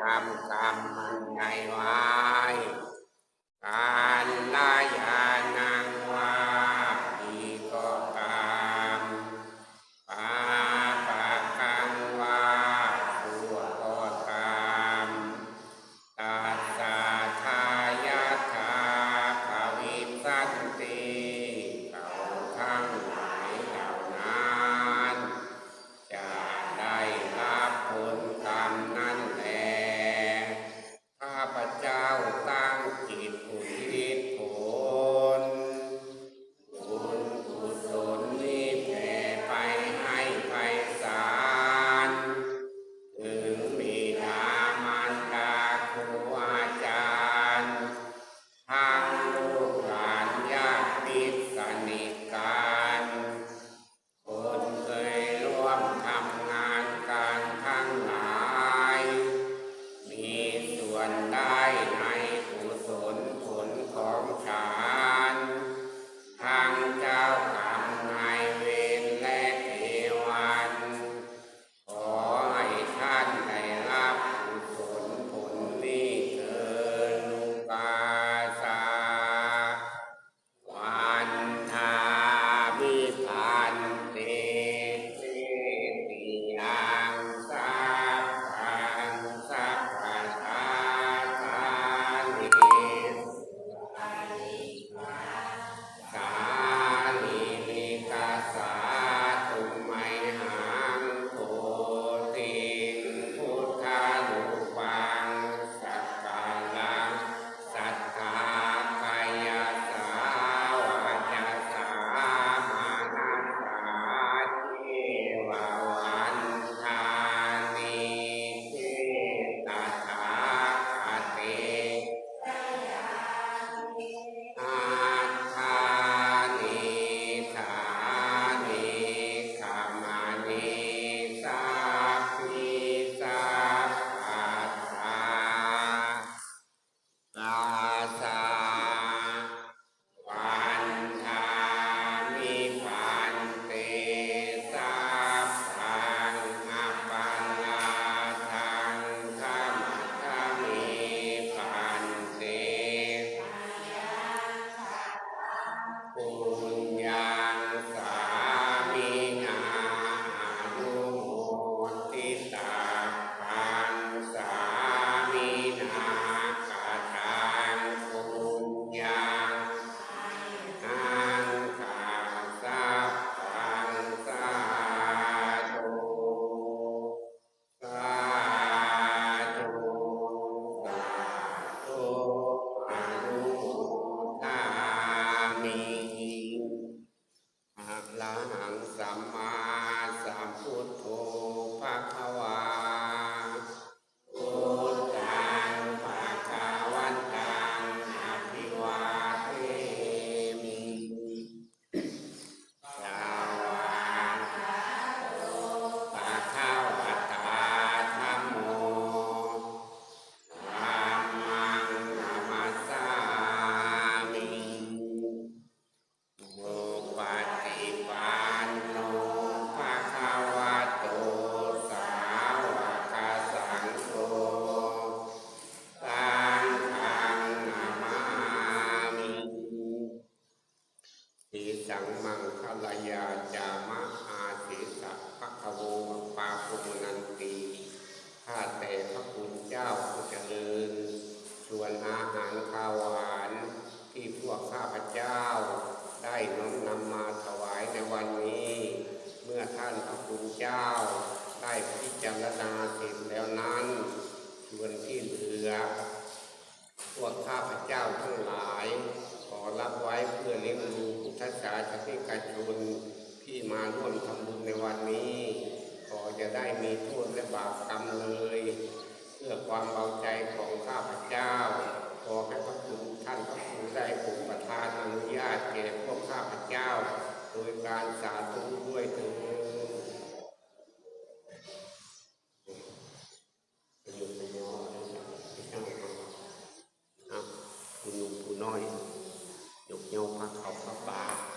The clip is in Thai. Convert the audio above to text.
ทำกรรมมันใดไว้การละยานัง จังมังคลายาจามะอาเสสะภะคะโวปาปุมนันตีข้าแต่พระคุณเจ้าผู้เจริญ ส่วนอาหารคาว ชนที่มาร่วมทำบุญในวันนี้ ขอจะได้มีโทษและบาปกรรมเลย เพื่อความเบาใจของข้าพเจ้า ขอให้พระคุณท่านพระคุณได้โปรประทานอนุญาตแก่พวกข้าพเจ้า โดยการสาธุด้วยเถิดคุณนุ่งผู้น้อยยกเย้าพระเขาพระบาท